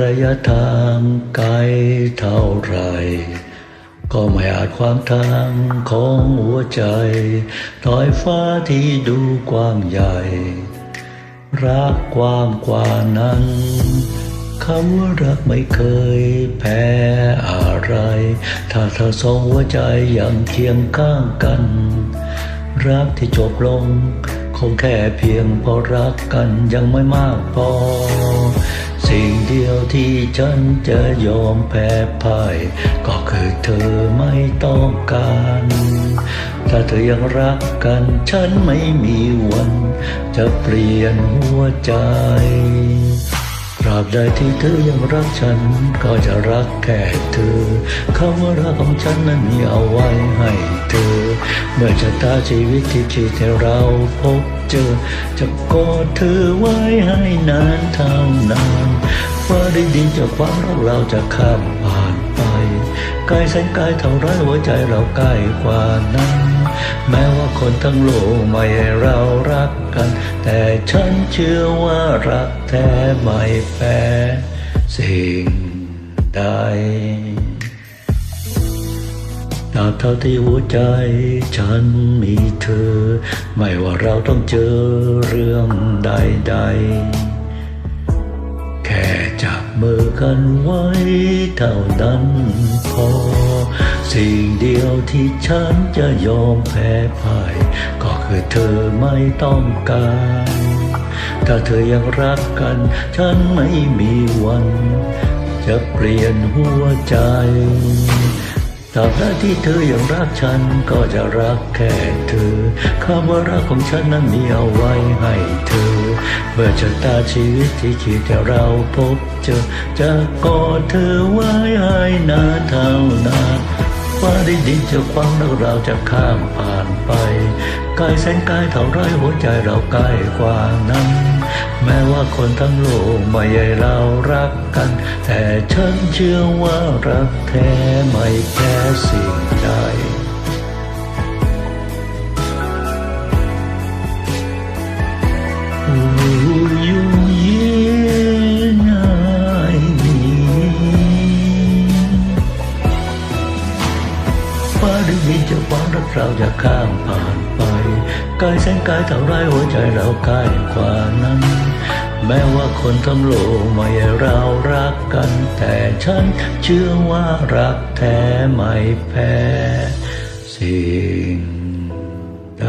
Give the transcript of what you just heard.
ระยะทางไกลเท่าไร ก็ไม่อาจความทางของหัวใจต่อยฟ้าที่ดูกว้างใหญ่ รักกว้างกว่านั้นคำว่ารักไม่เคยแพ้อะไร ถ้าเธอสองหัวใจยังเคียงข้างกัน รักที่จบลง คงแค่เพียงเพราะรักกันยังไม่มากพอ สิ่งเดียวที่ฉันจะยอมแพ้พ่ายก็คือเธอไม่ต้องการ ถ้าเธอยังรักกันฉันไม่มีวัน จะเปลี่ยนหัวใจ ราบใดที่เธอยังรักฉัน ก็จะรักแค่เธอคำว่ารักของฉันนั้นมีเอาไว้ให้เธอ เมื่อชะตาชีวิตที่ชีวิตให้เราพบเจอ จะกอดเธอไว้ให้นานเท่านานฟ้าได้ดินจากความรักเราจะข้ามผ่านไปกายแสนกายเท่าไรหัวใจเราใกล้กว่านั้น แม้ว่าคนทั้งโลกไม่ให้เรารักกัน แต่ฉันเชื่อว่ารักแท้ไม่แพ้สิ่งใดตราบเท่าที่หัวใจฉันมีเธอ ไม่ว่าเราต้องเจอเรื่องใดๆ แค่จับมือกันไว้เท่านั้นพอ สิ่งเดียวที่ฉันจะยอมแพ้พ่าย ก็คือเธอไม่ต้องการ ถ้าเธอยังรักกัน ฉันไม่มีวัน จะเปลี่ยนหัวใจตราบใดที่เธอยังรักฉันก็จะรักแค่เธอคำว่ารักของฉันนั้นมีเอาไว้ให้เธอ เมื่อชะตาชีวิตที่คิดแต่เราพบเจอ จะกอดเธอไว้ให้นานเท่านาน ฟ้าได้ดินจะความรักเราจะข้ามผ่านไปกายแสนกายเท่าไรหัวใจเราใกล้กว่านั้น แม้ว่าคนทั้งโลกไม่ให้เรารักกัน แต่ฉันเชื่อว่ารักแท้ไม่แพ้สิ่งใด ฟ้าได้ยินจะฟังรักเราจะข้ามผ่านไปกายแสนกายเท่าไรหัวใจเราใกล้กว่านั้น แม้ว่าคนทั้งโลกไม่ให้เรารักกัน แต่ฉันเชื่อว่ารักแท้ไม่แพ้ สิ่งใด